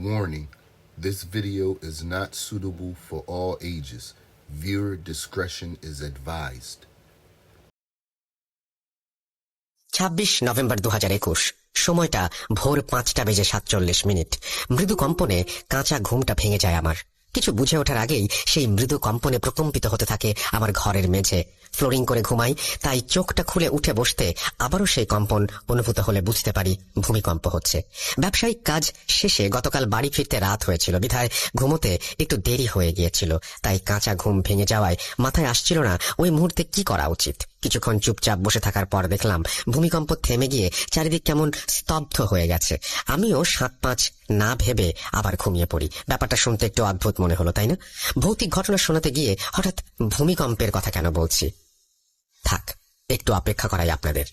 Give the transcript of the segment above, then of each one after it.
Warning, this video is not suitable for all ages. Viewer discretion is advised. ছাব্বিশ নভেম্বর দু হাজার একুশ সময়টা ভোর পাঁচটা বেজে সাতচল্লিশ মিনিট মৃদু কম্পনে কাঁচা ঘুমটা ভেঙে যায় আমার কিছু বুঝে ওঠার আগেই সেই মৃদু কম্পনে প্রকম্পিত হতে থাকে আমার ঘরের মেঝে ফ্লোরিং করে ঘুমাই, তাই চোখটা খুলে উঠে বসতে আবারও সেই কম্পন অনুভূত হলে বুঝতে পারি ভূমিকম্প হচ্ছে। ব্যবসায়িক কাজ শেষে গতকাল বাড়ি ফিরতে রাত হয়েছিল। বিধায় ঘুমোতে একটু দেরি হয়ে গিয়েছিল, তাই কাঁচা ঘুম ভেঙে যাওয়ায় মাথায় আসছিল না ওই মুহূর্তে কি করা উচিত। কিছুক্ষণ চুপচাপ বসে থাকার পর দেখলাম ভূমিকম্প থেমে গিয়ে চারিদিক কেমন স্তব্ধ হয়ে গেছে। আমিও সাত পাঁচ না ভেবে আবার ঘুমিয়ে পড়ি। ব্যাপারটা শুনতে একটু অদ্ভুত মনে হলো, তাই না? ভৌতিক ঘটনা শোনাতে গিয়ে হঠাৎ ভূমিকম্পের কথা কেন বলছি? থাক, একটু অপেক্ষা করাই আপনাদের।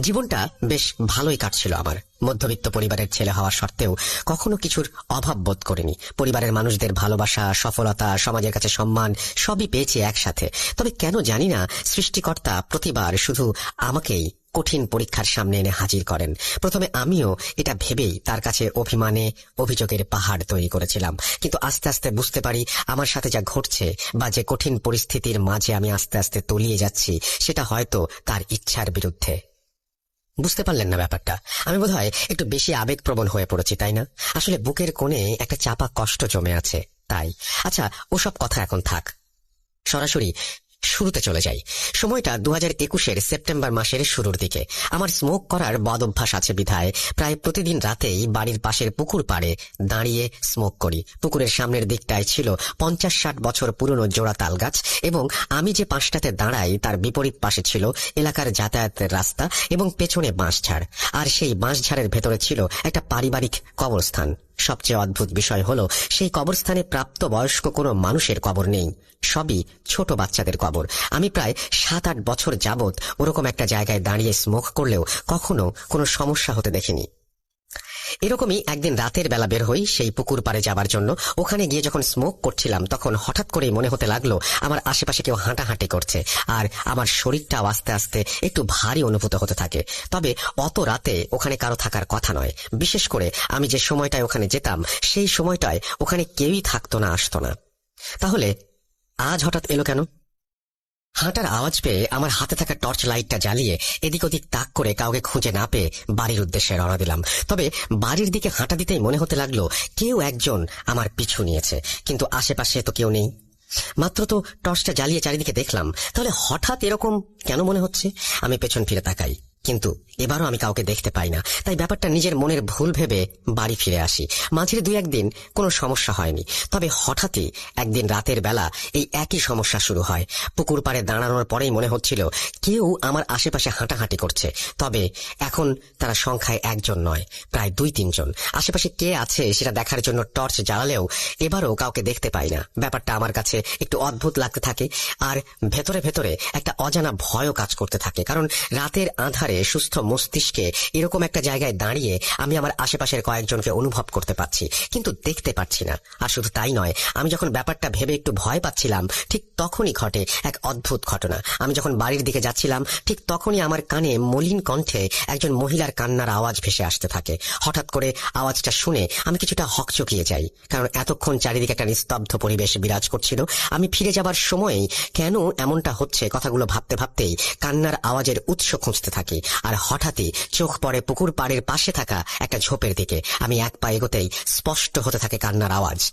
জীবনটা বেশ ভালোই কাটছিল আমার। মধ্যবিত্ত পরিবারের ছেলে হওয়া সত্ত্বেও কখনো কিছুর অভাব বোধ করিনি। পরিবারের মানুষদের ভালোবাসা, সফলতা, সমাজের কাছে সম্মান সবই পেয়েছে একসাথে। তবে কেন জানি না, সৃষ্টিকর্তা প্রতিবার শুধু আমাকেই কঠিন পরীক্ষার সামনে এনে হাজির করেন। প্রথমে আমিও এটা ভেবেই তার কাছে অভিমানে অভিযোগের পাহাড় তৈরি করেছিলাম। কিন্তু আস্তে আস্তে বুঝতে পারি আমার সাথে যা ঘটছে বা যে কঠিন পরিস্থিতির মাঝে আমি আস্তে আস্তে তলিয়ে যাচ্ছি, সেটা হয়তো তার ইচ্ছার বিরুদ্ধে। বুঝতে পারলেন না ব্যাপারটা। আমি বোধহয় একটু বেশি আবেগপ্রবণ হয়ে পড়েছি, তাই না? আসলে বুকের কোণে একটা চাপা কষ্ট জমে আছে, তাই। আচ্ছা ওসব কথা এখন থাক। সরাসরি শুরুতে চলে যাই। সময়টা দু হাজার একুশের সেপ্টেম্বর মাসের শুরুর দিকে। আমার স্মোক করার বদ অভ্যাস আছে বিধায়। প্রায় প্রতিদিন রাতেই বাড়ির পাশের পুকুর পাড়ে দাঁড়িয়ে স্মোক করি। পুকুরের সামনের দিকটায় ছিল পঞ্চাশ ষাট বছর পুরনো জোড়া তাল গাছ এবং আমি যে পাশটাতে দাঁড়াই তার বিপরীত পাশে ছিল এলাকার যাতায়াতের রাস্তা এবং পেছনে বাঁশঝাড়। আর সেই বাঁশঝাড়ের ভেতরে ছিল একটা পারিবারিক কবরস্থান। সবচেয়ে অদ্ভুত বিষয় হল, সেই কবরস্থানে প্রাপ্ত বয়স্ক কোনো মানুষের কবর নেই। সবই ছোট বাচ্চাদের কবর। আমি প্রায় সাত আট বছর যাবৎ ওরকম একটা জায়গায় দাঁড়িয়ে স্মোক করলেও কখনো কোনো সমস্যা হতে দেখিনি। এরকমই একদিন রাতের বেলা বের হই সেই পুকুর পাড়ে যাবার জন্য। ওখানে গিয়ে যখন স্মোক করছিলাম, তখন হঠাৎ করেই মনে হতে লাগল, আমার আশেপাশে কেউ হাঁটাহাঁটি করছে আর আমার শরীরটাও আস্তে আস্তে একটু ভারী অনুভূত হতে থাকে। তবে অত রাতে ওখানে কারও থাকার কথা নয়। বিশেষ করে আমি যে সময়টায় ওখানে যেতাম, সেই সময়টায় ওখানে কেউই থাকতো না, আসতো না। তাহলে আজ হঠাৎ এলো কেন? হাঁটার আওয়াজ পেয়ে আমার হাতে থাকা টর্চ লাইটটা জ্বালিয়ে এদিক ওদিক তাক করে কাউকে খুঁজে না পেয়ে বাড়ির উদ্দেশ্যে রওনা দিলাম। তবে বাড়ির দিকে হাঁটা দিতেই মনে হতে লাগল কেউ একজন আমার পিছু নিয়েছে, কিন্তু আশেপাশে তো কেউ নেই। মাত্র তো টর্চটা জ্বালিয়ে চারিদিকে দেখলাম, তাহলে হঠাৎ এরকম কেন মনে হচ্ছে? আমি পেছন ফিরে তাকাই। কিন্তু এবারও আমি কাউকে দেখতে পাই না। তাই ব্যাপারটা নিজের মনের ভুল ভেবে বাড়ি ফিরে আসি। মাঝের দুই একদিন কোনো সমস্যা হয়নি। তবে হঠাৎই একদিন রাতের বেলা এই একই সমস্যা শুরু হয়। পুকুর পাড়ে দাঁড়ানোর পরেই মনে হচ্ছিল, কেউ আমার আশেপাশে হাঁটাহাঁটি করছে। তবে এখন তারা সংখ্যায় একজন নয়, প্রায় দুই তিনজন। আশেপাশে কে আছে সেটা দেখার জন্য টর্চ জ্বালালেও এবারও কাউকে দেখতে পাই না। ব্যাপারটা আমার কাছে একটু অদ্ভুত লাগতে থাকে। আর ভেতরে ভেতরে একটা অজানা ভয়ও কাজ করতে থাকে। কারণ রাতের আধারে সুস্থ মস্তিষ্কে এরকম একটা জায়গায় দাঁড়িয়ে আমি আমার আশেপাশের কয়েকজনকে অনুভব করতে পারছি, কিন্তু দেখতে পাচ্ছি না। আর শুধু তাই নয়, আমি যখন ব্যাপারটা ভেবে একটু ভয় পাচ্ছিলাম, ঠিক তখনই ঘটে এক অদ্ভুত ঘটনা। আমি যখন বাড়ির দিকে যাচ্ছিলাম, ঠিক তখনই আমার কানে মলিন কণ্ঠে একজন মহিলার কান্নার আওয়াজ ভেসে আসতে থাকে। হঠাৎ করে আওয়াজটা শুনে আমি কিছুটা হকচকিয়ে যাই, কারণ এতক্ষণ চারিদিকে একটা নিস্তব্ধ পরিবেশ বিরাজ করছিল। আমি ফিরে যাবার সময়ই কেন এমনটা হচ্ছে কথাগুলো ভাবতে ভাবতেই কান্নার আওয়াজের উৎস খুঁজতে থাকি। আর হঠাৎই চোখ পড়ে পুকুর পাড়ের পাশে থাকা একটা ঝোপের দিকে। আমি এক পা এগোতেই স্পষ্ট হতে থাকে কান্নার আওয়াজ।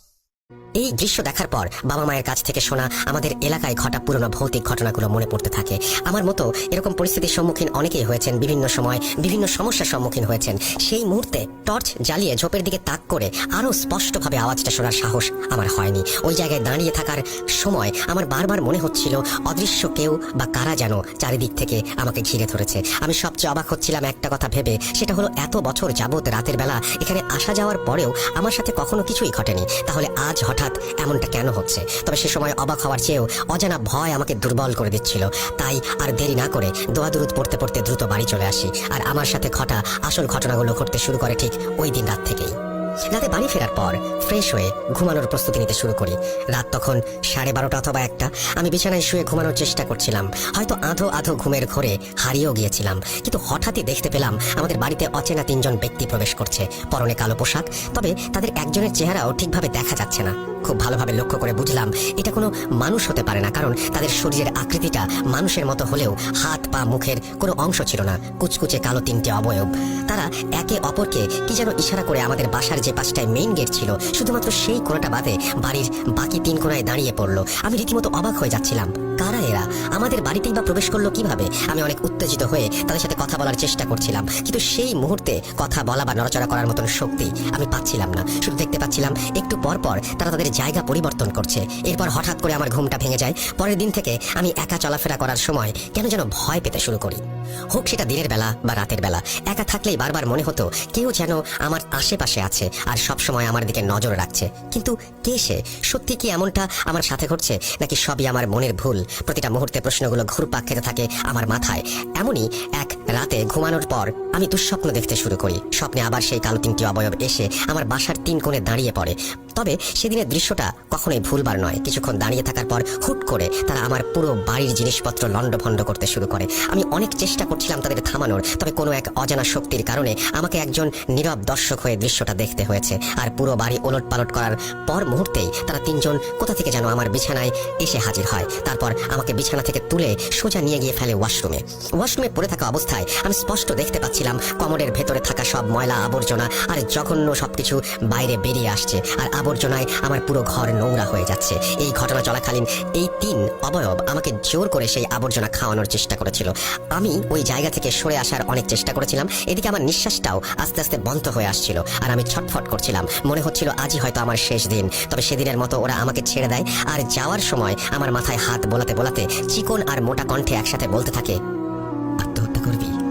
এই দৃশ্য দেখার পর বাবা মায়ের কাছ থেকে শোনা আমাদের এলাকায় ঘটা পুরনো ভৌতিক ঘটনাগুলো মনে পড়তে থাকে। আমার মতো এরকম পরিস্থিতির সম্মুখীন অনেকেই হয়েছেন, বিভিন্ন সময় বিভিন্ন সমস্যার সম্মুখীন হয়েছেন। সেই মুহূর্তে টর্চ জ্বালিয়ে ঝোপের দিকে তাক করে আরও স্পষ্টভাবে আওয়াজটা শোনার সাহস আমার হয়নি। ওই জায়গায় দাঁড়িয়ে থাকার সময় আমার বারবার মনে হচ্ছিল অদৃশ্য কেউ বা কারা যেন চারিদিক থেকে আমাকে ঘিরে ধরেছে। আমি সবচেয়ে অবাক হচ্ছিলাম একটা কথা ভেবে, সেটা হলো এত বছর যাবত রাতের বেলা এখানে আসা যাওয়ার পরেও আমার সাথে কখনো কিছুই ঘটেনি। তাহলে আজ হঠাৎ এমনটা কেন হচ্ছে? তবে সে সময় অবাক হওয়ার চেয়েও অজানা ভয় আমাকে দুর্বল করে দিচ্ছিল। তাই আর দেরি না করে দোয়াদুরুদ পড়তে পড়তে দ্রুত বাড়ি চলে আসি। আর আমার সাথে ঘটা আসল ঘটনাগুলো ঘটতে শুরু করে ঠিক ওই দিন রাত থেকেই। রাতে বাড়ি ফেরার পর ফ্রেশ হয়ে ঘুমানোর প্রস্তুতি নিতে শুরু করি। রাত তখন সাড়ে বারোটা অথবা একটা। আমি বিছানায় শুয়ে ঘুমানোর চেষ্টা করছিলাম। হয়তো আধো আধো ঘুমের ঘোরে হারিয়েও গিয়েছিলাম। কিন্তু হঠাৎই দেখতে পেলাম আমাদের বাড়িতে অচেনা তিনজন ব্যক্তি প্রবেশ করছে। পরনে কালো পোশাক, তবে তাদের একজনের চেহারাও ঠিকভাবে দেখা যাচ্ছে না। খুব ভালোভাবে লক্ষ্য করে বুঝলাম এটা কোনো মানুষ হতে পারে না, কারণ তাদের শরীরের আকৃতিটা মানুষের মতো হলেও হাত, পা, মুখের কোনো অংশ ছিল না। কুচকুচে কালো তিনটে অবয়ব। তারা একে অপরকে কি যেন ইশারা করে আমাদের বাসার যে পাশটায় মেইন গেট ছিল, শুধুমাত্র সেই কোনাটা বাদে বাড়ির বাকি তিন কোনায় দাঁড়িয়ে পড়ল। আমি রীতিমতো অবাক হয়ে যাচ্ছিলাম। কারা এরা? আমাদের বাড়িতেই বা প্রবেশ করল কীভাবে? আমি অনেক উত্তেজিত হয়ে তাদের সাথে কথা বলার চেষ্টা করছিলাম। কিন্তু সেই মুহূর্তে কথা বলা বা নড়াচড়া করার মতন শক্তি আমি পাচ্ছিলাম না। শুধু দেখতে পাচ্ছিলাম, একটু পর পর তারা তাদের জায়গা পরিবর্তন করছে। এরপর হঠাৎ করে আমার ঘুমটা ভেঙে যায়। পরের দিন থেকে আমি একা চলাফেরা করার সময় কেন যেন ভয় পেতে শুরু করি। হোক সেটা দিনের বেলা বা রাতের বেলা, একা থাকলেই বারবার মনে হতো কেউ যেন আমার আশেপাশে আছে আর সব সময় আমার দিকে নজর রাখছে। কিন্তু কে সে? সত্যি কি এমনটা আমার সাথে ঘটছে নাকি সবই আমার মনের ভুল? প্রতিটা মুহূর্তে প্রশ্নগুলো ঘুরপাক খেতে থাকে আমার মাথায়। এমনই এক রাতে ঘুমানোর পর আমি দুঃস্বপ্ন দেখতে শুরু করি। স্বপ্নে আবার সেই কালো তিনটি অবয়ব এসে আমার বাসার তিন কোণে দাঁড়িয়ে পড়ে। তবে সেদিনের দৃশ্যটা কখনোই ভুলবার নয়। কিছুক্ষণ দাঁড়িয়ে থাকার পর হুট করে তারা আমার পুরো বাড়ির জিনিসপত্র লণ্ডভণ্ড করতে শুরু করে। আমি অনেক চেষ্টা করছিলাম তাদের থামানোর, তবে কোনো এক অজানা শক্তির কারণে আমাকে একজন নীরব দর্শক হয়ে দৃশ্যটা দেখতে হয়েছে। আর পুরো বাড়ি ওলট পালট করার পর মুহূর্তেই তারা তিনজন কোথা থেকে যেন আমার বিছানায় এসে হাজির হয়। তারপর আমাকে বিছানা থেকে তুলে সোজা নিয়ে গিয়ে ফেলে ওয়াশরুমে। ওয়াশরুমে পড়ে থাকা অবস্থায় আমি স্পষ্ট দেখতে পাচ্ছিলাম, কমরের ভেতরে থাকা সব ময়লা, আবর্জনা আর জঘন্য সবকিছু বাইরে বেরিয়ে আসছে আর আবর্জনায় আমার পুরো ঘর নোংরা হয়ে যাচ্ছে। এই ঘটনা চলাকালীন এই তিন অবয়ব আমাকে জোর করে সেই আবর্জনা খাওয়ানোর চেষ্টা করেছিল। আমি ওই জায়গা থেকে সরে আসার অনেক চেষ্টা করেছিলাম, এদিকে আমার নিঃশ্বাসটাও আস্তে আস্তে বন্ধ হয়ে আসছিল আর আমি ছটফট করছিলাম। মনে হচ্ছিল আজই হয়তো আমার শেষ দিন, তবে সেদিনের মতো ওরা আমাকে ছেড়ে দেয় আর যাওয়ার সময় আমার মাথায় হাত বোলাতে বোলাতে চিকন আর মোটা কণ্ঠে একসাথে বলতে থাকে আত্মহত্যা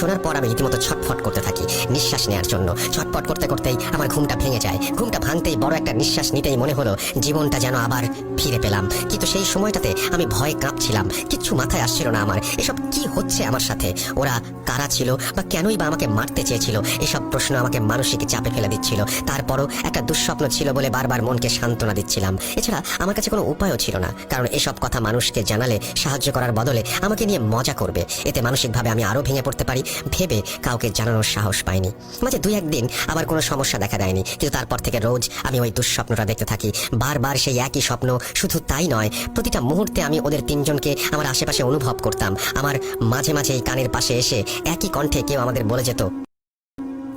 শোনার পর আমি রীতিমতো ছটফট করতে থাকি, নিঃশ্বাস নেওয়ার জন্য। ছটফট করতে করতেই আমার ঘুমটা ভেঙে যায়। ঘুমটা ভাঙতেই বড় একটা নিঃশ্বাস নিতেই মনে হলো, জীবনটা যেন আবার ফিরে পেলাম। কিন্তু সেই সময়টাতে আমি ভয় কাঁপছিলাম। কিচ্ছু মাথায় আসছিল না আমার। এসব কি হচ্ছে আমার সাথে? ওরা কারা ছিল? বা কেনই বা আমাকে মারতে চেয়েছিল? এসব প্রশ্ন আমাকে মানসিক চাপে ফেলে দিচ্ছিল। তারপরও একটা দুঃস্বপ্ন ছিল বলে বারবার মনকে সান্ত্বনা দিচ্ছিলাম। এছাড়া আমার কাছে কোনো উপায়ও ছিল না। কারণ এসব কথা মানুষকে জানালে, সাহায্য করার বদলে আমাকে নিয়ে মজা করবে। এতে মানসিকভাবে আমি আরও ভেঙে পড়তে পারি। ভেবে কাউকে জানানোর সাহস পাইনি। মাঝে দুই একদিন আবার কোনো সমস্যা দেখা দেয়নি, কিন্তু তারপর থেকে রোজ আমি ওই দুঃস্বপ্নটা দেখতে থাকি। বারবার সেই একই স্বপ্ন, শুধু তাই নয়, প্রতিটা মুহূর্তে আমি ওদের তিনজনকে আমার আশেপাশে অনুভব করতাম। আমার মাঝে মাঝে এই কানের পাশে এসে একই কণ্ঠে কেউ আমাদের বলে যেত,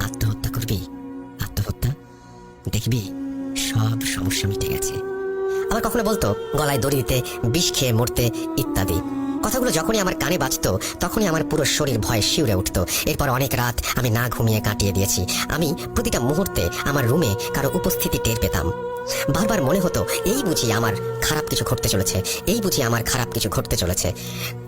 আত্মহত্যা করবি? আত্মহত্যা? দেখবি, সব সমস্যা মিটে গেছে। আবার কখনো বলতো, গলায় দড়ি দিতে বিষ খেয়ে মরতে, ইত্যাদি। কথাগুলো যখনই আমার কানে বাজতো, তখনই আমার পুরো শরীর ভয়ে শিউরে উঠত। এরপর অনেক রাত আমি না ঘুমিয়ে কাটিয়ে দিয়েছি। আমি প্রতিটা মুহূর্তে আমার রুমে কারও উপস্থিতি টের পেতাম। বারবার মনে হতো, এই বুঝি আমার খারাপ কিছু ঘটতে চলেছে, এই বুঝি আমার খারাপ কিছু ঘটতে চলেছে।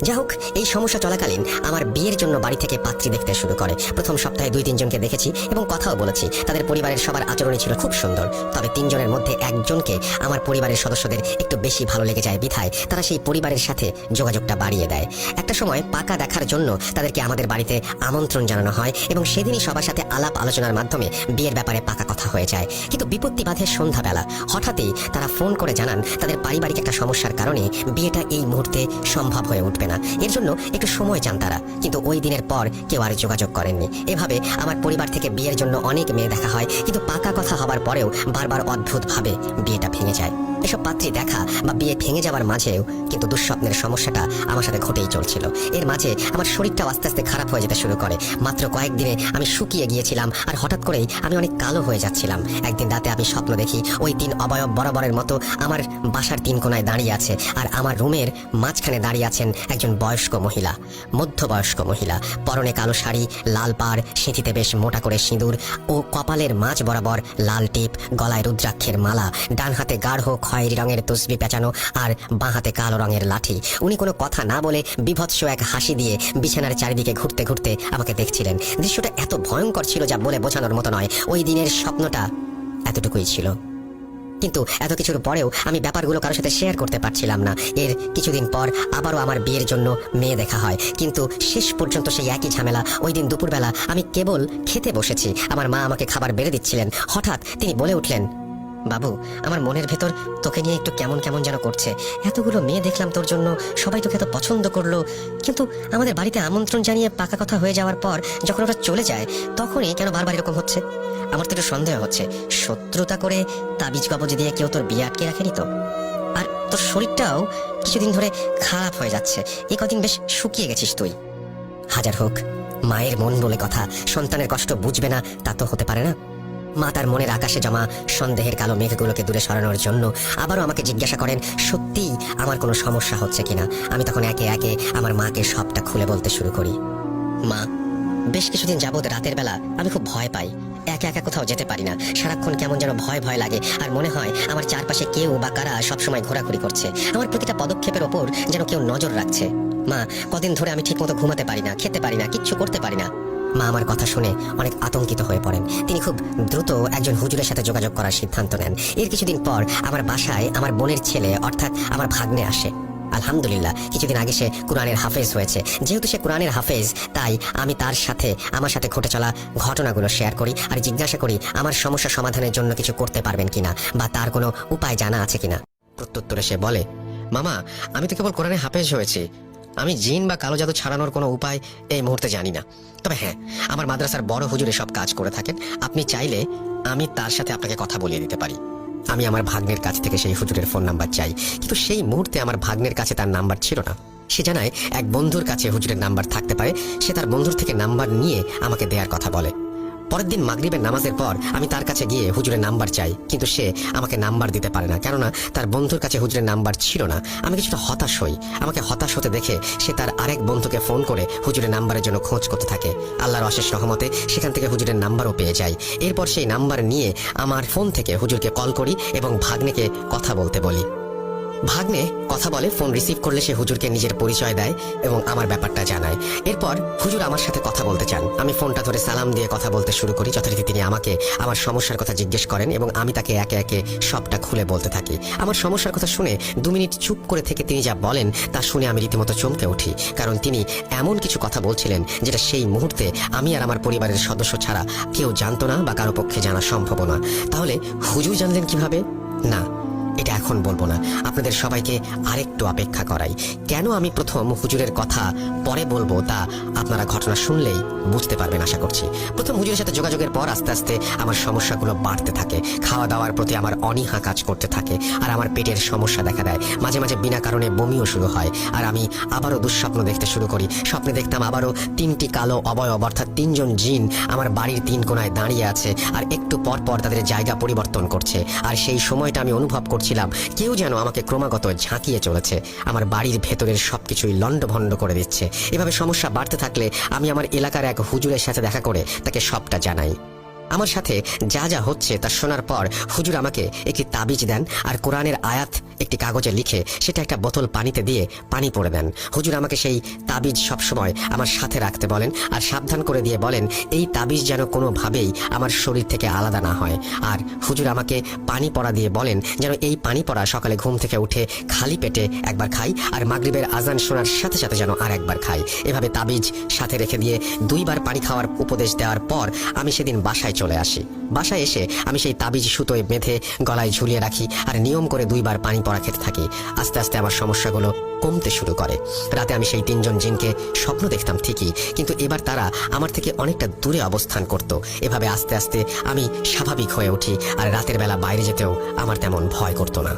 যা হোক, এই সমস্যা চলাকালীন আমার বিয়ের জন্য বাড়ি থেকে পাত্রী দেখতে শুরু করে। প্রথম সপ্তাহে দুই তিনজনকে দেখেছি এবং কথাও বলেছি, তাদের পরিবারের সবার আচরণই ছিল খুব সুন্দর। তবে তিনজনের মধ্যে একজনকে আমার পরিবারের সদস্যদের একটু বেশি ভালো লেগে যায় বিধায় তারা সেই পরিবারের সাথে যোগাযোগটা বাড়িয়ে দেয়। একটা সময় পাকা দেখার জন্য তাদেরকে আমাদের বাড়িতে আমন্ত্রণ জানানো হয় এবং সেদিনই সবার সাথে আলাপ আলোচনার মাধ্যমে বিয়ের ব্যাপারে পাকা কথা হয়ে যায়। কিন্তু বিপত্তি বাধে সন্ধ্যাবেলা। হঠাৎই তারা ফোন করে জানান তাদের পারিবারিক একটা সমস্যার কারণে বিয়েটা এই মুহূর্তে সম্ভব হয়ে উঠবে না। এর জন্য একটু সময় চান তারা, কিন্তু ওই দিনের পর কেউ আর যোগাযোগ করেননি। এভাবে আমার পরিবার থেকে বিয়ের জন্য অনেক মেয়ে দেখা হয়, কিন্তু পাকা কথা হবার পরেও বারবার অদ্ভুতভাবে বিয়েটা ভেঙে যায়। এসব পাত্রে দেখা বা বিয়ে ভেঙে যাওয়ার মাঝেও কিন্তু দুঃস্বপ্নের সমস্যাটা আমার সাথে ঘটেই চলছিল। এর মাঝে আমার শরীরটাও আস্তে আস্তে খারাপ হয়ে যেতে শুরু করে। মাত্র কয়েকদিনে আমি শুকিয়ে গিয়েছিলাম আর হঠাৎ করেই আমি অনেক কালো হয়ে যাচ্ছিলাম। একদিন রাতে আমি স্বপ্ন দেখি ওই তিন অবয়ব বরাবরের মতো আমার বাসার তিন কোনায় দাঁড়িয়ে আছে আর আমার রুমের মাঝখানে দাঁড়িয়ে আছেন একজন বয়স্ক মহিলা, মধ্যবয়স্ক মহিলা। পরনে কালো শাড়ি, লাল পাড়, সিঁথিতে বেশ মোটা করে সিঁদুর ও কপালের মাঝ বরাবর লাল টিপ, গলায় রুদ্রাক্ষের মালা ডান হাতে গাঢ় খয়েরি রঙের তসবি পেঁচানো আর বাঁ হাতে কালো রঙের লাঠি। উনি কোনো কথা না বলে বিভৎস এক হাসি দিয়ে বিছানার চারিদিকে ঘুরতে ঘুরতে আমাকে দেখছিলেন। দৃশ্যটা এত ভয়ঙ্কর ছিল যা বলে বোঝানোর মতো নয়। ওই দিনের স্বপ্নটা এতটুকুই ছিল। কিন্তু এত কিছুর পরেও আমি ব্যাপারগুলো কারোর সাথে শেয়ার করতে পারছিলাম না। এর কিছুদিন পর আবারও আমার বিয়ের জন্য মেয়ে দেখা হয়। কিন্তু শেষ পর্যন্ত সেই একই ঝামেলা, ওই দিন দুপুরবেলা আমি কেবল খেতে বসেছি। আমার মা আমাকে খাবার বেড়ে দিচ্ছিলেন। হঠাৎ তিনি বলে উঠলেন বাবু, আমার মনের ভেতর তোকে নিয়ে একটু কেমন কেমন যেন করছে। এতগুলো মেয়ে দেখলাম তোর জন্য, সবাই তোকে এত পছন্দ করল। কিন্তু আমাদের বাড়িতে আমন্ত্রণ জানিয়ে পাকা কথা হয়ে যাওয়ার পর যখন ওরা চলে যায়, তখনই কেন বারবার এরকম হচ্ছে? আমার তো একটু সন্দেহ হচ্ছে। শত্রুতা করে তাবিজ কবজ দিয়ে কেউ তোর বিয়ে আটকে রাখেনি তো? আর তোর শরীরটাও কিছুদিন ধরে খারাপ হয়ে যাচ্ছে। এই কদিন বেশ শুকিয়ে গেছিস তুই। হাজার হোক, মায়ের মন বলে কথা, সন্তানের কষ্ট বুঝবে না, তা তো হতে পারে না। মা তার মনের আকাশে জমা সন্দেহের কালো মেঘগুলোকে দূরে সরানোর জন্য আবারও আমাকে জিজ্ঞাসা করেন, সত্যিই আমার কোনো সমস্যা হচ্ছে কিনা আমি তখন একে একে আমার মাকে সবটা খুলে বলতে শুরু করি। মা, বেশ কিছুদিন যাবৎ রাতের বেলা আমি খুব ভয় পাই। একা একা কোথাও যেতে পারি না। সারাক্ষণ কেমন যেন ভয় ভয় লাগে। আর মনে হয় আমার চারপাশে কেউ বা কারা সবসময় ঘোরাঘুরি করছে। আমার প্রতিটা পদক্ষেপের ওপর যেন কেউ নজর রাখছে। মা, কদিন ধরে আমি ঠিকমতো ঘুমাতে পারি না, খেতে পারি না, কিচ্ছু করতে পারি না। মা আমার কথা শুনে অনেক আতঙ্কিত হয়ে পড়েন। তিনি খুব দ্রুত একজন হুজুরের সাথে যোগাযোগ করার সিদ্ধান্ত নেন। এর কিছুদিন পর আমার বাসায় আমার বোনের ছেলে, অর্থাৎ আমার ভাগ্নে আসে। আলহামদুলিল্লাহ, কিছুদিন আগে সে কোরআনের হাফেজ হয়েছে। যেহেতু সে কোরআনের হাফেজ, তাই আমি তার সাথে, আমার সাথে ঘটে চলা ঘটনাগুলো শেয়ার করি আর জিজ্ঞাসা করি, আমার সমস্যা সমাধানের জন্য কিছু করতে পারবেন কিনা বা তার কোনো উপায় জানা আছে কিনা? প্রত্যুত্তরে সে বলে, মামা, আমি তো কেবল কোরআনে হাফেজ হয়েছি। আমি জিন বা কালো জাদু ছাড়ানোর কোনো উপায় এই মুহূর্তে জানি না। তবে হ্যাঁ আমার মাদ্রাসার বড় হুজুরে সব কাজ করে থাকেন। আপনি চাইলে আমি তার সাথে আপনাকে কথা বলিয়ে দিতে পারি। আমি আমার ভাগ্নের কাছ থেকে সেই হুজুরের ফোন নাম্বার চাই। কিন্তু সেই মুহূর্তে আমার ভাগ্নের কাছে তার নাম্বার ছিল না। সে জানায়, এক বন্ধুর কাছে হুজুরের নাম্বার থাকতে পারে। সে তার বন্ধুর থেকে নাম্বার নিয়ে আমাকে দেওয়ার কথা বলে। পরের দিন মাগরিবের নামাজের পর আমি তার কাছে গিয়ে হুজুরের নাম্বার চাই। কিন্তু সে আমাকে নাম্বার দিতে পারে না। কেননা তার বন্ধুর কাছে হুজুরের নাম্বার ছিল না। আমি কিছুটা হতাশ হই। আমাকে হতাশ হতে দেখে সে তার আরেক বন্ধুকে ফোন করে হুজুরের নাম্বারের জন্য খোঁজ করতে থাকে। আল্লাহর অশেষ রহমতে সেখান থেকে হুজুরের নাম্বারও পেয়ে যায় এরপর সেই নাম্বার নিয়ে আমার ফোন থেকে হুজুরকে কল করি এবং ভাগ্নেকে কথা বলতে বলি। ভাগ্নে কথা বলে, ফোন রিসিভ করলে সে হুজুরকে নিজের পরিচয় দেয় এবং আমার ব্যাপারটা জানায়। এরপর হুজুর আমার সাথে কথা বলতে চান। আমি ফোনটা ধরে সালাম দিয়ে কথা বলতে শুরু করি, যথারীতি তিনি আমাকে আমার সমস্যার কথা জিজ্ঞেস করেন এবং আমি তাকে একে একে সবটা খুলে বলতে থাকি। আমার সমস্যার কথা শুনে দু মিনিট চুপ করে থেকে তিনি যা বলেন তা শুনে আমি রীতিমতো চমকে উঠি, কারণ তিনি এমন কিছু কথা বলছিলেন যেটা সেই মুহূর্তে আমি আর আমার পরিবারের সদস্য ছাড়া কেউ জানতো না বা কারও পক্ষে জানা সম্ভব না। তাহলে হুজুর জানলেন কীভাবে? না এটা এখন বলব না। আপনাদের সবাইকে আরেকটু অপেক্ষা করাই। কেন আমি প্রথম হুজুরের কথা পরে বলব তা আপনারা ঘটনা শুনলেই বুঝতে পারবেন, আশা করছি। প্রথম হুজুরের সাথে যোগাযোগের পর আস্তে আস্তে আমার সমস্যাগুলো বাড়তে থাকে। খাওয়া দাওয়ার প্রতি আমার অনীহা কাজ করতে থাকে আর আমার পেটের সমস্যা দেখা দেয়। মাঝে মাঝে বিনা কারণে বমিও শুরু হয় আর আমি আবারও দুঃস্বপ্ন দেখতে শুরু করি। স্বপ্নে দেখতাম আবারও তিনটি কালো অবয়ব অর্থাৎ তিনজন জিন আমার বাড়ির তিন কোনায় দাঁড়িয়ে আছে আর একটু পর পর তাদের জায়গা পরিবর্তন করছে। আর সেই সময়টা আমি অনুভব করছিলাম। কেউ যেন আমাকে ক্রমাগত ঝাঁকিয়ে চলেছে। আমার বাড়ির ভেতরের সব কিছুই লণ্ডভণ্ড করে দিচ্ছে। এভাবে সমস্যা বাড়তে থাকলে আমি আমার এলাকার এক হুজুরের সাথে দেখা করে তাকে সবটা জানাই। আমার সাথে যা যা হচ্ছে তা শোনার পর হুজুর আমাকে একটি তাবিজ দেন আর কোরআনের আয়াত একটি কাগজে লিখে সেটা একটা বোতল পানিতে দিয়ে পানি পড়ে দেন। হুজুর আমাকে সেই তাবিজ সবসময় আমার সাথে রাখতে বলেন আর সাবধান করে দিয়ে বলেন, এই তাবিজ যেন কোনোভাবেই আমার শরীর থেকে আলাদা না হয়। আর হুজুর আমাকে পানি পড়া দিয়ে বলেন, যেন এই পানি পড়া সকালে ঘুম থেকে উঠে খালি পেটে একবার খাই আর মাগরিবের আজান শোনার সাথে সাথে যেন আর একবার খাই। এভাবে তাবিজ সাথে রেখে দিয়ে দুইবার পানি খাওয়ার উপদেশ দেওয়ার পর আমি সেদিন বাসায় চলে আসি। বাসায় এসে আমি সেই তাবিজ সুতোয় বেঁধে গলায় ঝুলিয়ে রাখি আর নিয়ম করে দুইবার পানি পড়া খেতে থাকি। আস্তে আস্তে আমার সমস্যাগুলো কমতে শুরু করে। রাতে আমি সেই তিনজন জিনকে স্বপ্ন দেখতাম ঠিকই, কিন্তু এবার তারা আমার থেকে অনেকটা দূরে অবস্থান করত। এভাবে আস্তে আস্তে আমি স্বাভাবিক হয়ে উঠি আর রাতের বেলা বাইরে যেতেও আমার তেমন ভয় করতো না।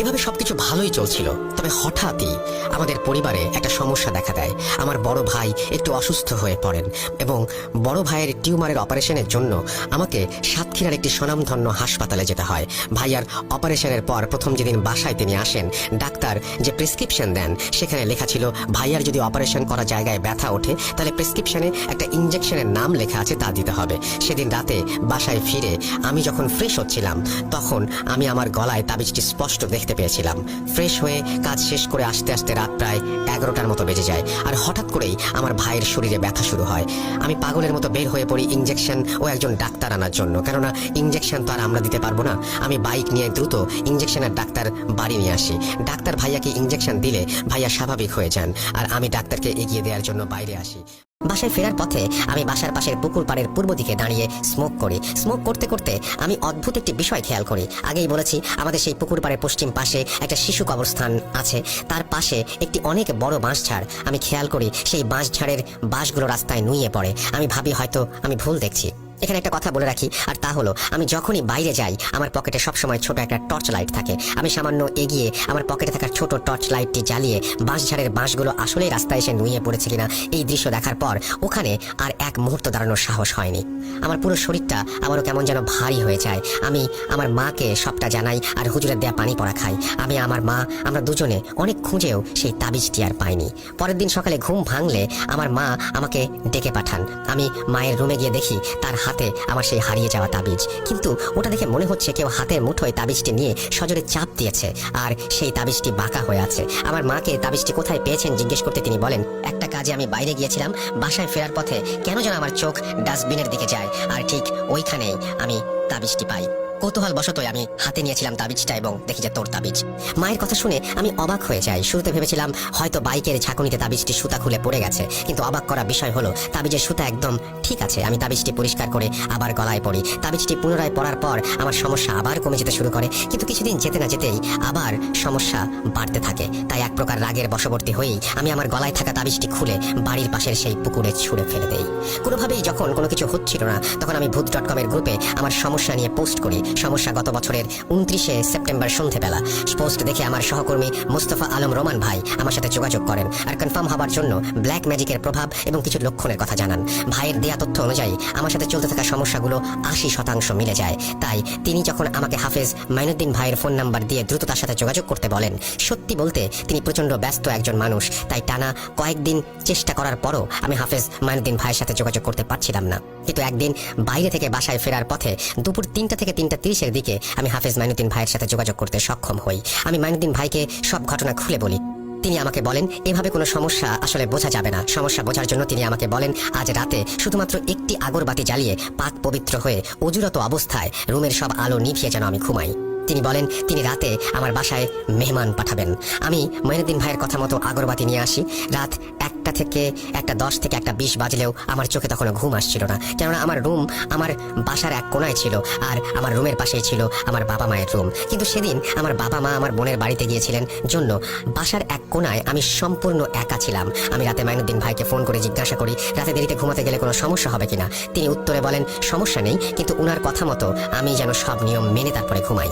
এভাবে সবকিছু ভালোই চলছিল, তবে হঠাৎই আমাদের পরিবারে একটা সমস্যা দেখা দেয়। আমার বড় ভাই একটু অসুস্থ হয়ে পড়েন এবং বড় ভাইয়ের টিউমারের অপারেশনের জন্য আমাকে সাতক্ষীরার একটি স্বনামধন্য হাসপাতালে যেতে হয়। ভাইয়ার অপারেশনের পর প্রথম যেদিন বাসায় তিনি আসেন, ডাক্তার যে প্রেসক্রিপশন দেন, সেখানে লেখা ছিল, ভাইয়ার যদি অপারেশন করা জায়গায় ব্যথা ওঠে, তাহলে প্রেসক্রিপশনে একটা ইঞ্জেকশনের নাম লেখা আছে, তা দিতে হবে। সেদিন রাতে বাসায় ফিরে আমি যখন ফ্রেশ হচ্ছিলাম, তখন আমি আমার গলায় তাবিজটি স্পষ্ট দেখতে দেখতে পেয়েছিলাম। ফ্রেশ হয়ে কাজ শেষ করে আসতে আসতে রাত প্রায় এগারোটার মতো বেজে যায়। আর হঠাৎ করেই আমার ভাইয়ের শরীরে ব্যথা শুরু হয়। আমি পাগলের মতো বের হয়ে পড়ি ইঞ্জেকশন ও একজন ডাক্তার আনার জন্য। কেননা ইঞ্জেকশন তো আর আমরা দিতে পারব না। আমি বাইক নিয়ে দ্রুত ইঞ্জেকশনের ডাক্তার বাড়ি নিয়ে আসি। ডাক্তার ভাইয়াকে ইঞ্জেকশন দিলে ভাইয়া স্বাভাবিক হয়ে যান। আর আমি ডাক্তারকে এগিয়ে দেওয়ার জন্য বাইরে আসি। বাসায় ফেরার পথে আমি বাসার পাশের পুকুর পাড়ের পূর্ব দিকে দাঁড়িয়ে স্মোক করি। স্মোক করতে করতে আমি অদ্ভুত একটি বিষয় খেয়াল করি। আগেই বলেছি, আমাদের সেই পুকুর পাড়ের পশ্চিম পাশে একটা শিশু কবরস্থান আছে। তার পাশে একটি অনেক বড় বাঁশঝাড় আমি খেয়াল করি, সেই বাঁশঝাড়ের বাঁশগুলো রাস্তায় নুয়ে পড়ে। আমি ভাবি হয়তো আমি ভুল দেখছি। এখানে একটা কথা বলে রাখি, আর তা হলো, আমি যখনই বাইরে যাই, আমার পকেটে সবসময় ছোট একটা টর্চ লাইট থাকে। আমি সামান্য এগিয়ে আমার পকেটে থাকা ছোট টর্চ লাইটটি জ্বালিয়ে বাঁশঝাড়ের বাঁশগুলো আসলেই রাস্তায় এসে নুয়ে পড়েছে কিনা, এই দৃশ্য দেখার পর ওখানে আর এক মুহূর্ত দাঁড়ানোর সাহস হয়নি। আমার পুরো শরীরটা আমারও কেমন যেন ভারী হয়ে যায়। আমি আমার মাকে সবটা জানাই, আর হুজুরের দেয়া পানি পড়া খাই। আমি আমার মা, আমরা দুজনে অনেক খুঁজেও সেই তাবিজটি আর পাইনি। পরের দিন সকালে ঘুম ভাঙলে আমার মা আমাকে ডেকে পাঠান। আমি মায়ের রুমে গিয়ে দেখি তার হাতে আমার সেই হারিয়ে যাওয়া তাবিজ। কিন্তু ওটা দেখে মনে হচ্ছে কেউ হাতের মুঠোয় তাবিজটি নিয়ে সজোরে চাপ দিয়েছে, আর সেই তাবিজটি বাঁকা হয়ে আছে। আমার মাকে তাবিজটি কোথায় পেয়েছেন জিজ্ঞেস করতে তিনি বলেন, একটা কাজে আমি বাইরে গিয়েছিলাম, বাসায় ফেরার পথে কেন যেন আমার চোখ ডাস্টবিনের দিকে যায়, আর ঠিক ওইখানেই আমি তাবিজটি পাই। কৌতূহল বশতই আমি হাতে নিয়েছিলাম তাবিজটা এবং দেখি যে তোর তাবিজ। মায়ের কথা শুনে আমি অবাক হয়ে যাই। শুরুতে ভেবেছিলাম, হয়তো বাইকের ঝাঁকুনিতে তাবিজটি সুতা খুলে পড়ে গেছে। কিন্তু অবাক করা বিষয় হলো, তাবিজের সুতা একদম ঠিক আছে। আমি তাবিজটি পরিষ্কার করে আবার গলায় পড়ি। তাবিজটি পুনরায় পড়ার পর আমার সমস্যা আবার কমে যেতে শুরু করে। কিন্তু কিছুদিন যেতে না যেতেই আবার সমস্যা বাড়তে থাকে। তাই এক প্রকার রাগের বশবর্তী হয়েই আমি আমার গলায় থাকা তাবিজটি খুলে বাড়ির পাশের সেই পুকুরে ছুঁড়ে ফেলে দেই। কোনোভাবেই যখন কোনো কিছু হচ্ছিল না, তখন আমি ভূত ডট কমের গ্রুপে আমার সমস্যা নিয়ে পোস্ট করি। সমস্যা গত বছরের উনত্রিশে সেপ্টেম্বর সন্ধেবেলা। পোস্ট দেখে আমার সহকর্মী মুস্তফা আলম রোমান ভাই আমার সাথে যোগাযোগ করেন আর কনফার্ম হবার জন্য ব্ল্যাক ম্যাজিকের প্রভাব এবং কিছু লক্ষণের কথা জানান। ভাইয়ের দেয়া তথ্য অনুযায়ী, আমার সাথে চলতে থাকা সমস্যাগুলো আশি শতাংশ মিলে যায়। তাই তিনি যখন আমাকে হাফেজ মাইনুদ্দিন ভাইয়ের ফোন নাম্বার দিয়ে দ্রুত তার সাথে যোগাযোগ করতে বলেন, সত্যি বলতে তিনি প্রচণ্ড ব্যস্ত একজন মানুষ। তাই টানা কয়েকদিন চেষ্টা করার পরও আমি হাফেজ মাইনুদ্দিন ভাইয়ের সাথে যোগাযোগ করতে পারছিলাম না। কিন্তু একদিন বাইরে থেকে বাসায় ফেরার পথে দুপুর তিনটা থেকে তিনটা তিরিশের দিকে আমি হাফেজ মাইনুদ্দিন ভাইয়ের সাথে যোগাযোগ করতে সক্ষম হই। আমি মাইনুদ্দিন ভাইকে সব ঘটনা খুলে বলি। তিনি আমাকে বলেন, এভাবে কোনো সমস্যা আসলে বোঝা যাবে না। সমস্যা বোঝার জন্য তিনি আমাকে বলেন, আজ রাতে শুধুমাত্র একটি আগরবাতি জ্বালিয়ে পাক পবিত্র হয়ে অজুরত অবস্থায় রুমের সব আলো নিভিয়ে যেন আমি ঘুমাই। তিনি বলেন, তিনি রাতে আমার বাসায় মেহমান পাঠাবেন। আমি মঈনুদ্দিন ভাইয়ের কথা মতো আগরবাতি নিয়ে আসি। রাত একটা থেকে একটা দশ থেকে একটা বিশ বাজলেও আমার চোখে তখনও ঘুম আসছিল না। কেননা আমার রুম আমার বাসার এক কোনায় ছিল আর আমার রুমের পাশেই ছিল আমার বাবা মায়ের রুম। কিন্তু সেদিন আমার বাবা মা আমার বোনের বাড়িতে গিয়েছিলেন জন্য বাসার এক কোনায় আমি সম্পূর্ণ একা ছিলাম। আমি রাতে মাইনুদ্দিন ভাইকে ফোন করে জিজ্ঞাসা করি, রাতে দেরিতে ঘুমাতে গেলে কোনো সমস্যা হবে কিনা? তিনি উত্তরে বলেন, সমস্যা নেই, কিন্তু উনার কথা মতো আমি যেন সব নিয়ম মেনে তারপরে ঘুমাই।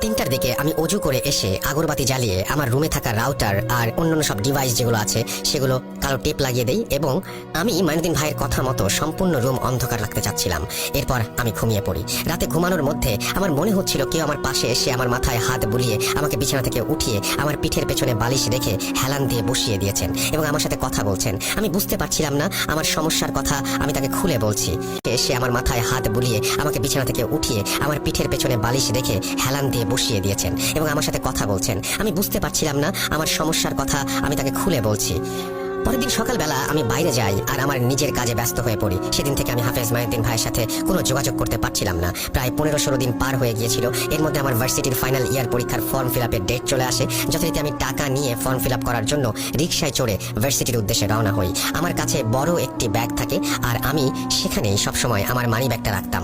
তিনটার দিকে আমি অজু করে এসে আগরবাতি জ্বালিয়ে আমার রুমে থাকা রাউটার আর অন্যান্য সব ডিভাইস যেগুলো আছে, সেগুলো কালো টেপ লাগিয়ে দেই এবং আমি মাইনুদ্দিন ভাইয়ের কথা মতো সম্পূর্ণ রুম অন্ধকার রাখতে চাচ্ছিলাম। এরপর আমি ঘুমিয়ে পড়ি। রাতে ঘুমানোর মধ্যে আমার মনে হচ্ছিল কেউ আমার পাশে এসে আমার মাথায় হাত বুলিয়ে আমাকে বিছানা থেকে উঠিয়ে আমার পিঠের পেছনে বালিশ রেখে হেলান দিয়ে বসিয়ে দিয়েছেন এবং আমার সাথে কথা বলছেন। আমি বুঝতে পারছিলাম না আমার সমস্যার কথা আমি তাকে খুলে বলছি। এসে আমার মাথায় হাত বুলিয়ে আমাকে বিছানা থেকে উঠিয়ে আমার পিঠের পেছনে বালিশ রেখে হেলান দিয়ে বসিয়ে দিয়েছেন এবং আমার সাথে কথা বলছেন। আমি বুঝতে পারছিলাম না আমার সমস্যার কথা আমি তাকে খুলে বলছি। পরের দিন সকালবেলা আমি বাইরে যাই আর আমার নিজের কাজে ব্যস্ত হয়ে পড়ি। সেদিন থেকে আমি হাফেজ মাহিউদ্দিন ভাইয়ের সাথে কোনো যোগাযোগ করতে পারছিলাম না। প্রায় পনেরো ষোলো দিন পার হয়ে গিয়েছিল। এর মধ্যে আমার ভার্সিটির ফাইনাল ইয়ার পরীক্ষার ফর্ম ফিল আপের ডেট চলে আসে। যথারীতি আমি টাকা নিয়ে ফর্ম ফিল আপ করার জন্য রিক্সায় চড়ে ভার্সিটির উদ্দেশ্যে রওনা হই। আমার কাছে বড় একটি ব্যাগ থাকে আর আমি সেখানেই সবসময় আমার মানি ব্যাগটা রাখতাম।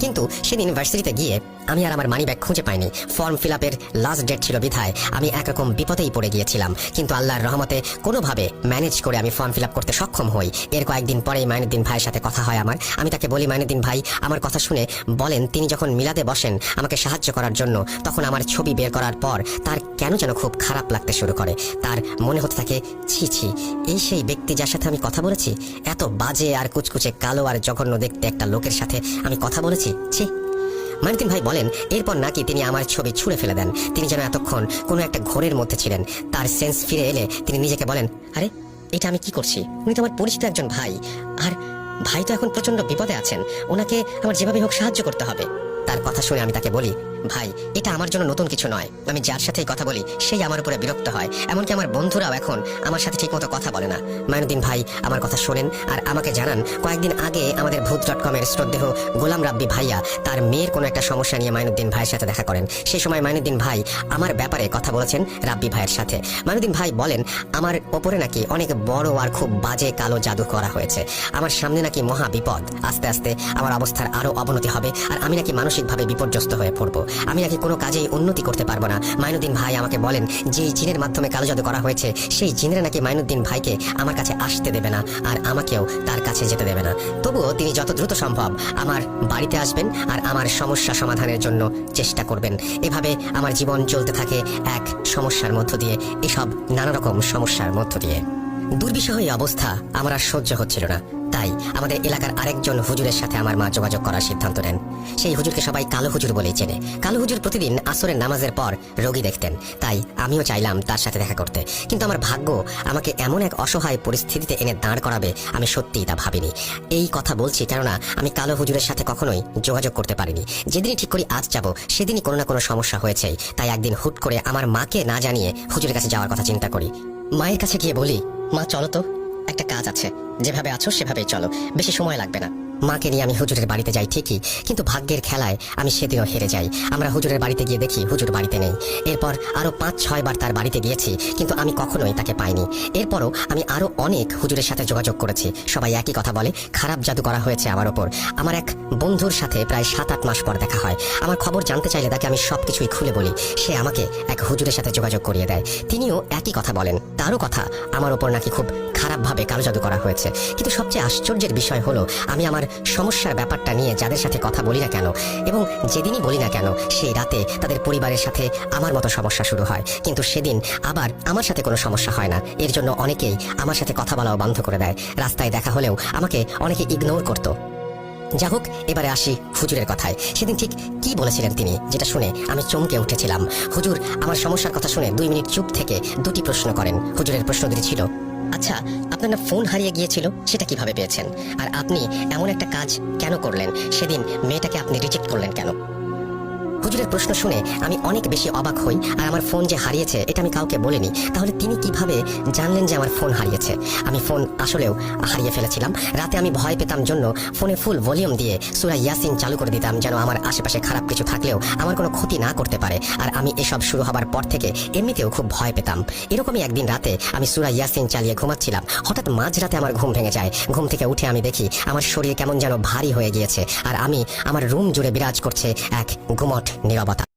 কিন্তু সেদিন ভার্সিটিতে গিয়ে আমি আর আমার মানি ব্যাগ খুঁজে পাইনি। ফর্ম ফিল আপের লাস্ট ডেট ছিল বিধায় আমি একরকম বিপদেই পড়ে গিয়েছিলাম। কিন্তু আল্লাহর রহমতে কোনোভাবে ম্যানেজ করে আমি ফর্ম ফিল আপ করতে সক্ষম হই। এর কয়েকদিন পরেই মাইনুদ্দিন ভাইয়ের সাথে কথা হয় আমার। আমি তাকে বলি, মাইনুদ্দিন ভাই, আমার কথা শুনে বলেন, তিনি যখন মিলাদে বসেন আমাকে সাহায্য করার জন্য, তখন আমার ছবি বের করার পর তার কেন যেন খুব খারাপ লাগতে শুরু করে। তার মনে হতে থাকে, ছি ছি, এই সেই ব্যক্তি যার সাথে আমি কথা বলেছি? এত বাজে আর কুচকুচে কালো আর জঘন্য দেখতে একটা লোকের সাথে আমি কথা বলেছি? ছি। মাইনুদ্দিন ভাই বলেন, এরপর নাকি তিনি আমার ছবি ছুঁড়ে ফেলে দেন। তিনি যেন এতক্ষণ কোনো একটা ঘোরের মধ্যে ছিলেন। তার সেন্স ফিরে এলে তিনি নিজেকে বলেন, আরে, এটা আমি কি করছি? উনি তো আমার পরিচিত একজন ভাই। আর ভাই তো এখন প্রচণ্ড বিপদে আছেন। ওনাকে আমার যেভাবে হোক সাহায্য করতে হবে। তার কথা শুনে আমি তাকে বলি ভাই, এটা আমার জন্য নতুন কিছু নয়। আমি যার সাথেই কথা বলি, সেই আমার উপরে বিরক্ত হয়। এমনকি আমার বন্ধুরাও এখন আমার সাথে ঠিকমতো কথা বলে না। মাইনুদ্দিন ভাই, আমার কথা শোনেন আর আমাকে জানান, কয়েকদিন আগে আমাদের ভূত ডট কমের শ্রদ্ধেহ গোলাম রাব্বি ভাইয়া তার মেয়ের কোনো একটা সমস্যা নিয়ে মাইনুদ্দিন ভাইয়ের সাথে দেখা করেন। সেই সময় মাইনুদ্দিন ভাই আমার ব্যাপারে কথা বলেছেন রাব্বি ভাইয়ের সাথে। মাইনুদ্দিন ভাই বলেন, আমার ওপরে নাকি অনেক বড় আর খুব বাজে কালো জাদু করা হয়েছে। আমার সামনে নাকি মহা বিপদ। আস্তে আস্তে আমার অবস্থার আরও অবনতি হবে আর আমি নাকি মানসিকভাবে বিপর্যস্ত হয়ে পড়ব। আমি নাকি কোনো কাজেই উন্নতি করতে পারব না। মাইনুদ্দিন ভাই আমাকে বলেন যে জিনের মাধ্যমে কালো জাদু করা হয়েছে, সেই জিনেরা নাকি মাইনুদ্দিন ভাইকে আমার কাছে আসতে দেবে না, আর আমাকেও তার কাছে যেতে দেবে না। তবুও তিনি যত দ্রুত সম্ভব আমার বাড়িতে আসবেন আর আমার সমস্যা সমাধানের জন্য চেষ্টা করবেন। এভাবে আমার জীবন চলতে থাকে এক সমস্যার মধ্য দিয়ে, এসব নানা রকম সমস্যার মধ্য দিয়ে। দুর্বিষহ অবস্থা আমার আর সহ্য হচ্ছিল না। তাই আমাদের এলাকার আরেকজন হুজুরের সাথে আমার মা যোগাযোগ করার সিদ্ধান্ত নেন। সেই হুজুরকে সবাই কালো হুজুর বলেই চেনে। কালো হুজুর প্রতিদিন আসরের নামাজের পর রোগী দেখতেন। তাই আমিও চাইলাম তার সাথে দেখা করতে। কিন্তু আমার ভাগ্য আমাকে এমন এক অসহায় পরিস্থিতিতে এনে দাঁড় করাবে, আমি সত্যিই তা ভাবিনি। এই কথা বলছি কেননা আমি কালো হুজুরের সাথে কখনোই যোগাযোগ করতে পারিনি। যেদিনই ঠিক করি আজ যাব, সেদিনই কোনো না কোনো সমস্যা হয়েছেই। তাই একদিন হুট করে আমার মাকে না জানিয়ে হুজুরের কাছে যাওয়ার কথা চিন্তা করি। মায়ের কাছে গিয়ে বলি, মা, চলো তো। একটা কাজ আছে। যেভাবে আছো সেভাবেই চলো। বেশি সময় লাগবে না। মাকে নিয়ে আমি হুজুরের বাড়িতে যাই, ঠিকই। কিন্তু ভাগ্যের খেলায় আমি সেদিনও হেরে যাই। আমরা হুজুরের বাড়িতে গিয়ে দেখি হুজুর বাড়িতে নেই। এরপর আরও পাঁচ, ছয় বার তার বাড়িতে গিয়েছি, কিন্তু আমি কখনোই তাকে পাইনি। এরপরও আমি আরও অনেক হুজুরের সাথে যোগাযোগ করেছি। সবাই একই কথা বলে, খারাপ জাদু করা হয়েছে আমার ওপর। আমার এক বন্ধুর সাথে প্রায় সাত আট মাস পর দেখা হয়। আমার খবর জানতে চাইলে তাকে আমি সবকিছুই খুলে বলি। সে আমাকে এক হুজুরের সাথে যোগাযোগ করিয়ে দেয়। তিনিও একই কথা বলেন। তারও কথা, আমার ওপর নাকি খুব খারাপভাবে কালো জাদু করা হয়েছে। কিন্তু সবচেয়ে আশ্চর্যের বিষয় হলো, আমি আমার সমস্যার ব্যাপারটা নিয়ে যাদের সাথে কথা বলি না কেন, এবং যেদিনই বলি না কেন, সেই রাতে তাদের পরিবারের সাথে আমার মতো সমস্যা শুরু হয়। কিন্তু সেদিন আবার আমার সাথে কোনো সমস্যা হয় না। এর জন্য অনেকেই আমার সাথে কথা বলাও বন্ধ করে দেয়। রাস্তায় দেখা হলেও আমাকে অনেকে ইগনোর করতো। যা হোক, এবারে আসি হুজুরের কথায়। সেদিন ঠিক কি বলেছিলেন তিনি, যেটা শুনে আমি চমকে উঠেছিলাম। হুজুর আমার সমস্যার কথা শুনে দুই মিনিট চুপ থেকে দুটি প্রশ্ন করেন। হুজুরের প্রশ্ন দুটি ছিল আচ্ছা আপনার না ফোন হারিয়ে গিয়েছিল, সেটা কীভাবে পেয়েছেন? আর আপনি এমন একটা কাজ কেন করলেন? সেদিন মেয়েটাকে আপনি রিজেক্ট করলেন কেন? হুজুরের প্রশ্ন শুনে আমি অনেক বেশি অবাক হই, আর আমার ফোন যে হারিয়েছে, এটা আমি কাউকে বলিনি। তাহলে তিনি কীভাবে জানলেন যে আমার ফোন হারিয়েছে? আমি ফোন আসলেও হারিয়ে ফেলেছিলাম। রাতে আমি ভয় পেতাম জন্য ফোনে ফুল ভলিউম দিয়ে সুরা ইয়াসিন চালু করে দিতাম, যেন আমার আশেপাশে খারাপ কিছু থাকলেও আমার কোনো ক্ষতি না করতে পারে। আর আমি এসব শুরু হবার পর থেকে এমনিতেও খুব ভয় পেতাম। এরকমই একদিন রাতে আমি সুরা ইয়াসিন চালিয়ে ঘুমাচ্ছিলাম। হঠাৎ মাঝরাতে আমার ঘুম ভেঙে যায়। ঘুম থেকে উঠে আমি দেখি আমার শরীর কেমন যেন ভারী হয়ে গিয়েছে। আর আমি আমার রুম জুড়ে বিরাজ করছে এক গুমট ネガバタ。